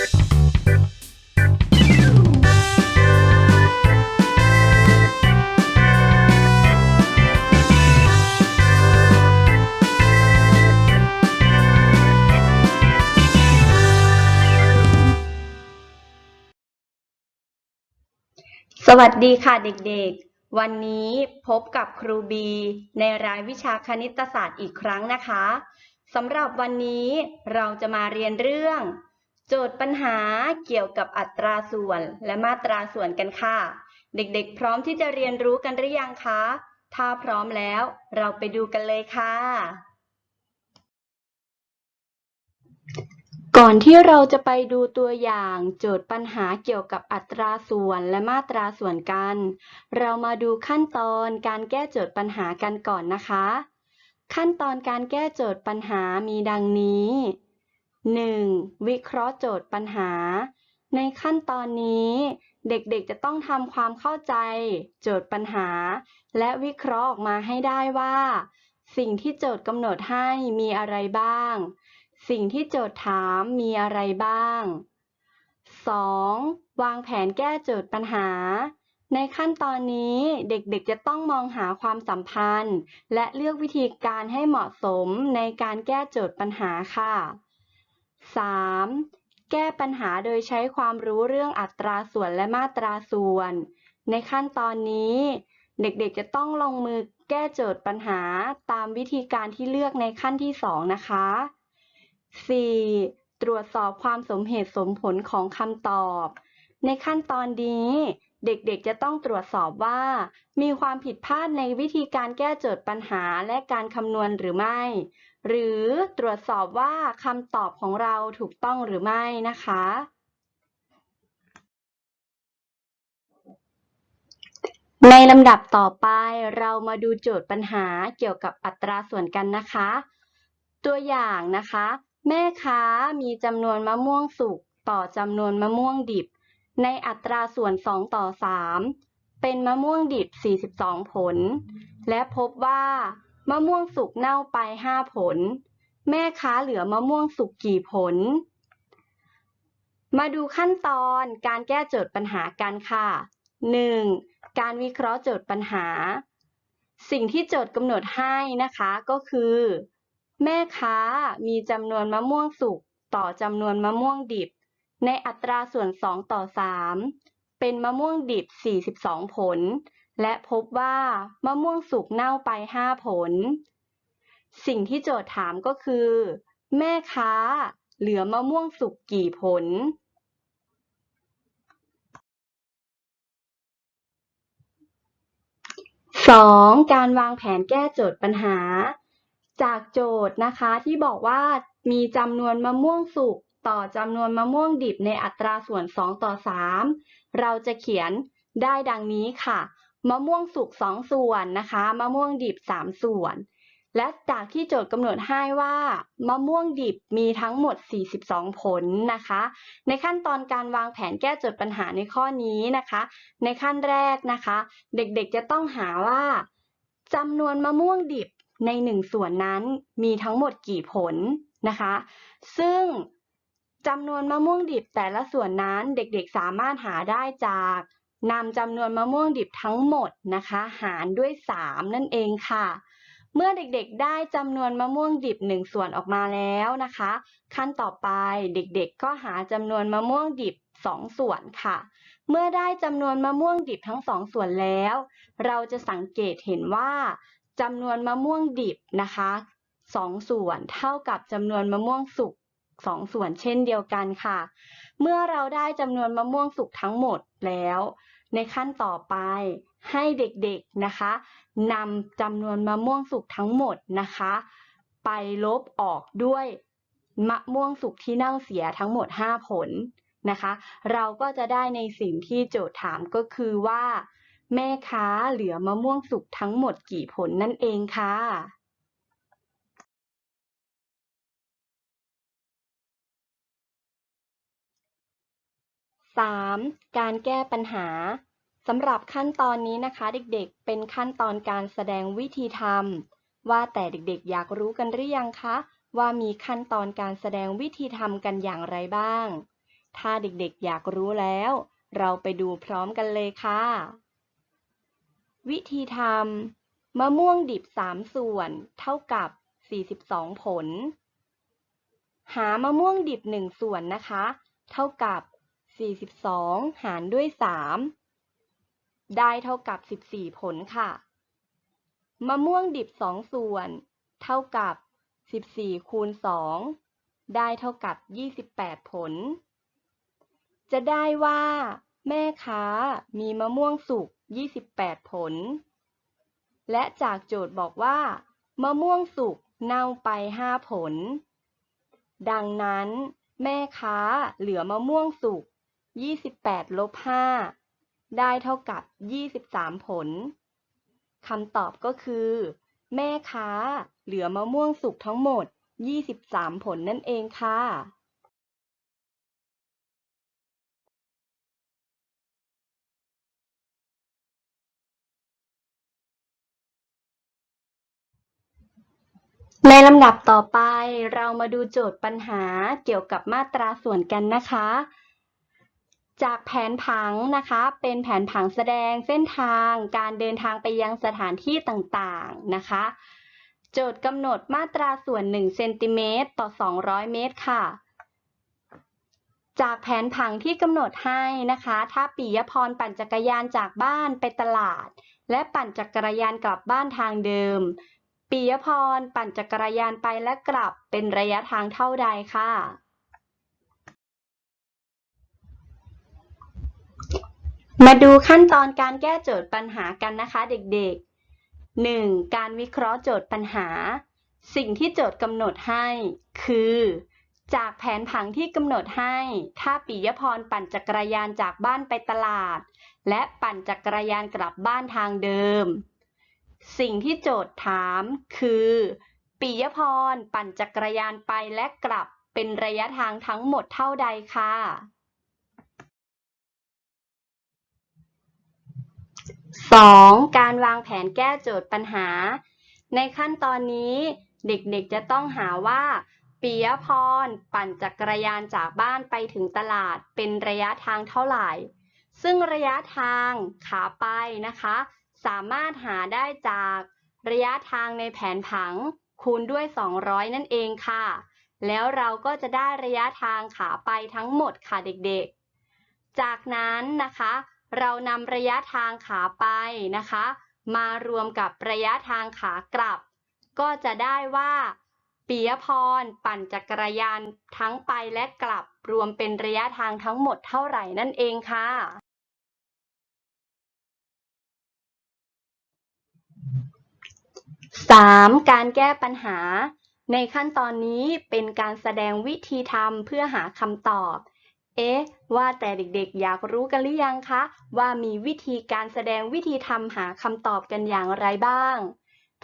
สวัสดีค่ะเด็กๆ วันนี้พบกับครูบีในรายวิชาคณิตศาสตร์อีกครั้งนะคะ สำหรับวันนี้เราจะมาเรียนเรื่อง โจทย์ปัญหาเกี่ยวกับอัตราส่วนและมาตราส่วนกันค่ะ เด็กๆ พร้อมที่จะเรียนรู้กันหรือยังคะ ถ้าพร้อมแล้วเราไปดูกันเลยค่ะ ก่อนที่เราจะไปดูตัวอย่างโจทย์ปัญหาเกี่ยวกับอัตราส่วนและมาตราส่วนกัน เรามาดูขั้นตอนการแก้โจทย์ปัญหากันก่อนนะคะ ขั้นตอนการแก้โจทย์ปัญหามีดังนี้ 1. วิเคราะห์โจทย์ปัญหา ในขั้นตอนนี้ เด็กๆจะต้องทำความเข้าใจ โจทย์ปัญหา และวิเคราะห์ออกมาให้ได้ว่า สิ่งที่โจทย์กำหนดให้มีอะไรบ้าง สิ่งที่โจทย์ถามมีอะไรบ้าง 2. วางแผนแก้โจทย์ปัญหา ในขั้นตอนนี้เด็กๆจะต้องมองหาความสัมพันธ์ และเลือกวิธีการให้เหมาะสมในการแก้โจทย์ปัญหาค่ะ 3. แก้ปัญหาโดยใช้ความรู้เรื่องอัตราส่วนและมาตราส่วน ในขั้นตอนนี้ เด็กๆจะต้องลงมือแก้โจทย์ปัญหาตามวิธีการที่เลือกในขั้นที่ 2 นะคะ 4. ตรวจสอบความสมเหตุสมผลของคำตอบ ในขั้นตอนนี้เด็กๆ จะต้องตรวจสอบว่า มีความผิดพลาดในวิธีการแก้โจทย์ปัญหาและการคำนวณหรือไม่ หรือตรวจสอบว่าคำตอบของเราถูกต้องหรือไม่นะคะ ในลำดับต่อไปเรามาดูโจทย์ปัญหาเกี่ยวกับอัตราส่วนกันนะคะ ตัวอย่างนะคะ แม่ค้ามีจำนวนมะม่วงสุกต่อจำนวนมะม่วงดิบ ในอัตราส่วน 2 ต่อ 3 เป็นมะม่วงดิบ 42 ผล และพบว่า มะม่วงสุกเน่าไป5ผล แม่ค้าเหลือมะม่วงสุกกี่ผล มาดูขั้นตอนการแก้โจทย์ปัญหากันค่ะ 1. การวิเคราะห์โจทย์ปัญหา สิ่งที่โจทย์กำหนดให้นะคะก็คือ แม่ค้ามีจำนวนมะม่วงสุกต่อจำนวนมะม่วงดิบ ในอัตราส่วน 2 ต่อ 3 เป็นมะม่วงดิบ 42 ผล และพบว่ามะม่วงสุกเน่าไป 5 ผล สิ่งที่โจทย์ถามก็คือ แม่ค้าเหลือมะม่วงสุกกี่ผล 2. การวางแผนแก้โจทย์ปัญหา จากโจทย์นะคะที่บอกว่ามีจำนวนมะม่วงสุกต่อจำนวนมะม่วงดิบในอัตราส่วน 2 ต่อ 3 เราจะเขียนได้ดังนี้ค่ะ มะม่วงสุก2ส่วนนะคะมะม่วงดิบ3ส่วน และจากที่โจทย์กำหนดให้ว่ามะม่วงดิบมีทั้งหมด 42 ผลนะคะ ในขั้นตอนการวางแผนแก้โจทย์ปัญหาในข้อนี้นะคะ ในขั้นแรกนะคะ เด็กๆจะต้องหาว่าจำนวนมะม่วงดิบในหนึ่งส่วนนั้นมีทั้งหมดกี่ผลนะคะ ซึ่งจำนวนมะม่วงดิบแต่ละส่วนนั้นเด็กๆสามารถหาได้จาก นำจำนวนมะม่วงดิบทั้งหมดนะคะ หารด้วย 3 นั่นเองค่ะ เมื่อเด็กๆได้จำนวนมะม่วงดิบ 1 ส่วนออกมาแล้วนะคะ ขั้นต่อไปเด็กๆ ก็หาจำนวนมะม่วงดิบ 2 ส่วนค่ะ เมื่อได้จำนวนมะม่วงดิบทั้งสองส่วนแล้ว เราจะสังเกตเห็นว่าจำนวนมะม่วงดิบนะคะสองส่วนเท่ากับจำนวนมะม่วงสุกสองส่วนเช่นเดียวกันค่ะ เมื่อเราได้จำนวนมะม่วงสุกทั้งหมดแล้ว ในขั้นต่อไปให้เด็กๆนะคะนำจำนวนมะม่วงสุกทั้งหมดนะคะ ไปลบออกด้วยมะม่วงสุกที่เน่าเสียทั้งหมด 5 ผลนะคะ เราก็จะได้ในสิ่งที่โจทย์ถามก็คือว่า แม่ค้าเหลือมะม่วงสุกทั้งหมดกี่ผลนั่นเองค่ะ 3. การแก้ปัญหาสำหรับขั้นตอนนี้นะคะ เด็กๆ เป็นขั้นตอนการแสดงวิธีทำว่าแต่เด็กๆ อยากรู้กันหรือยังคะ ว่ามีขั้นตอนการแสดงวิธีทำกันอย่างไรบ้าง ถ้าเด็กๆ อยากรู้แล้ว เราไปดูพร้อมกันเลยค่ะ วิธีทำมะม่วงดิบ 3 ส่วน เท่ากับ 42 ผล หามะม่วงดิบ 1 ส่วนนะคะ เท่ากับ 42 หารด้วย 3 ได้เท่ากับ 14 ผลค่ะ มะม่วงดิบ 2 ส่วน เท่ากับ 14 คูณ 2 ได้เท่ากับ 28 ผล จะได้ว่า แม่ค้ามีมะม่วงสุก 28 ผล และจากโจทย์บอกว่า มะม่วงสุกเน่าไป 5 ผล ดังนั้นแม่ค้าเหลือมะม่วงสุก 28ลบ5ได้เท่ากับ23ผลคำตอบก็คือ แม่ค้าเหลือมะม่วงสุกทั้งหมด 23 ผลนั่นเองค่ะ ในลำดับต่อไปเรามาดูโจทย์ปัญหาเกี่ยวกับมาตราส่วนกันนะคะ จากแผนผังนะคะ เป็นแผนผังแสดงเส้นทาง การเดินทางไปยังสถานที่ต่างๆนะคะ โจทย์กำหนดมาตราส่วน1เซนติเมตรต่อ 200 เมตรค่ะ จากแผนผังที่กำหนดให้นะคะ ถ้าปิยพรปั่นจักรยานจากบ้านไปตลาด และปั่นจักรยานกลับบ้านทางเดิมปิยพรปั่นจักรยานไปและกลับเป็นระยะทางเท่าใดค่ะ มาดูขั้นตอนการแก้โจทย์ปัญหากันนะคะเด็กๆ 1. การวิเคราะห์โจทย์ปัญหา สิ่งที่โจทย์กำหนดให้ คือ จากแผนผังที่กำหนดให้ ถ้าปิยพรปั่นจักรยานจากบ้านไปตลาด และปั่นจักรยานกลับบ้านทางเดิม สิ่งที่โจทย์ถามคือปิยพรปั่นจักรยานไปและกลับเป็นระยะทางทั้งหมดเท่าใดค่ะ 2. การวางแผนแก้โจทย์ปัญหา ในขั้นตอนนี้เด็กๆจะต้องหาว่าปิยพรปั่นจักรยานจากบ้านไปถึงตลาดเป็นระยะทางเท่าไหร่ ซึ่งระยะทางขาไปนะคะ สามารถหาได้จากระยะทางในแผนผังคูณด้วย 200 นั่นเองค่ะ แล้วเราก็จะได้ระยะทางขาไปทั้งหมดค่ะเด็กๆ จากนั้นนะคะ เรานำระยะทางขาไปนะคะ มารวมกับระยะทางขากลับ ก็จะได้ว่าปิยพรปั่นจักรยานทั้งไปและกลับรวมเป็นระยะทางทั้งหมดเท่าไหร่นั่นเองค่ะ 3. การแก้ปัญหา ในขั้นตอนนี้เป็นการแสดงวิธีทำเพื่อหาคำตอบ เอ๊ะ ว่าแต่เด็กๆ อยากรู้กันหรือยังคะ ว่ามีวิธีการแสดงวิธีทำหาคำตอบกันอย่างไรบ้าง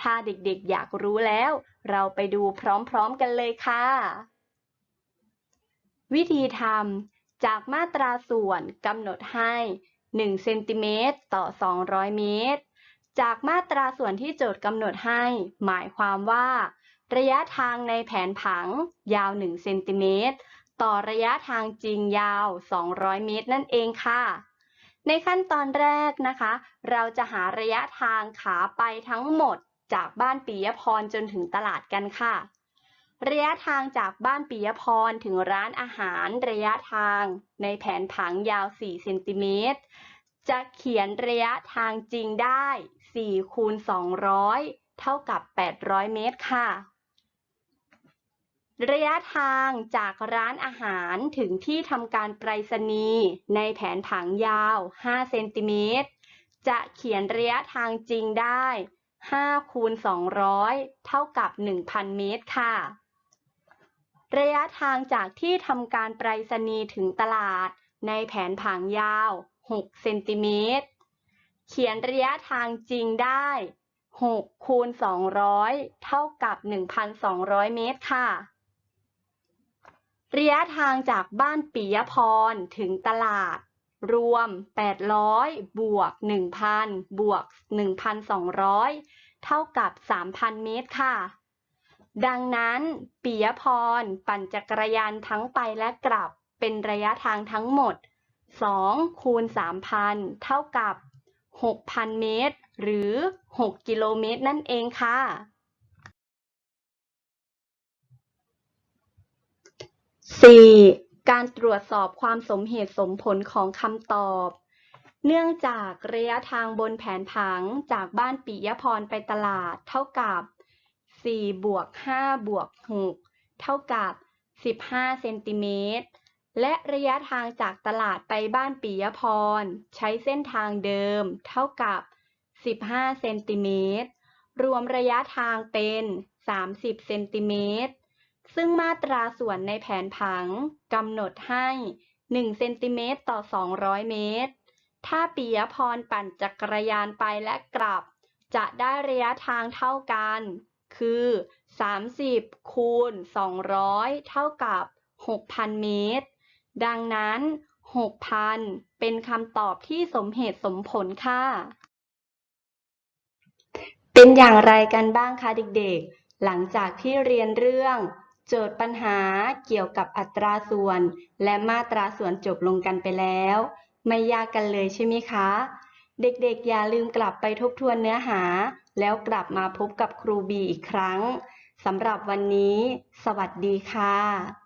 ถ้าเด็กๆ อยากรู้แล้ว เราไปดูพร้อมๆกันเลยค่ะ วิธีทำจากมาตราส่วนกำหนดให้ 1 เซนติเมตรต่อ 200 เมตร จากมาตราส่วนที่โจทย์กำหนดให้ หมายความว่า ระยะทางในแผนผังยาว 1 เซนติเมตร ต่อระยะทางจริงยาว 200 เมตรนั่นเองค่ะ ในขั้นตอนแรกนะคะ เราจะหาระยะทางขาไปทั้งหมดจากบ้านปิยพรจนถึงตลาดกันค่ะ ระยะทางจากบ้านปิยพรถึงร้านอาหารระยะทาง ในแผนผังยาว 4 เซนติเมตร จะเขียนระยะทางจริงได้4คูณ200 เท่ากับ 800 เมตรค่ะ ระยะทางจากร้านอาหารถึงที่ทำการไปรษณีย์ในแผนผังยาว 5 เซนติเมตร จะเขียนระยะทางจริงได้ 5 คูณ 200 เท่ากับ 1,000 เมตรค่ะ ระยะทางจากที่ทำการไปรษณีย์ถึงตลาด ในแผนผังยาว 6 เซนติเมตร เขียนระยะทางจริงได้ 6 คูณ 200 เท่ากับ 1,200 เมตรค่ะ ระยะทางจากบ้านปิยพรถึงตลาด รวม 800 บวก 1,000 บวก 1,200 เท่ากับ 3,000 เมตรค่ะ ดังนั้นปิยพรปั่นจักรยานทั้งไปและกลับเป็นระยะทางทั้งหมด 2 คูณ 3,000 เท่ากับ 6,000 เมตร หรือ 6 กิโลเมตรนั่นเองค่ะ 4. การตรวจสอบความสมเหตุสมผลของคำตอบ เนื่องจากระยะทางบนแผนผังจากบ้านปิยพรไปตลาดเท่ากับ 4 บวก 5 บวก 6 เท่ากับ 15 เซนติเมตร และระยะทางจากตลาดไปบ้านปิยพร ใช้เส้นทางเดิม เท่ากับ 15 เซนติเมตร รวมระยะทางเป็น 30 เซนติเมตร ซึ่งมาตราส่วนในแผนผังกำหนดให้ 1 เซนติเมตรต่อ 200 เมตร ถ้าปิยพรปั่นจักรยานไปและกลับ จะได้ระยะทางเท่ากัน คือ 30 คูณ 200 เท่ากับ 6,000 เมตร ดังนั้น 6,000 เป็นคำตอบที่สมเหตุสมผลค่ะ เป็นอย่างไรกันบ้างคะเด็กๆ หลังจากที่เรียนเรื่อง โจทย์ปัญหาเกี่ยวกับอัตราส่วน และมาตราส่วนจบลงกันไปแล้ว ไม่ยากกันเลยใช่ไหมคะ เด็กๆ อย่าลืมกลับไปทบทวนเนื้อหา แล้วกลับมาพบกับครูบีอีกครั้งสำหรับวันนี้ สวัสดีค่ะ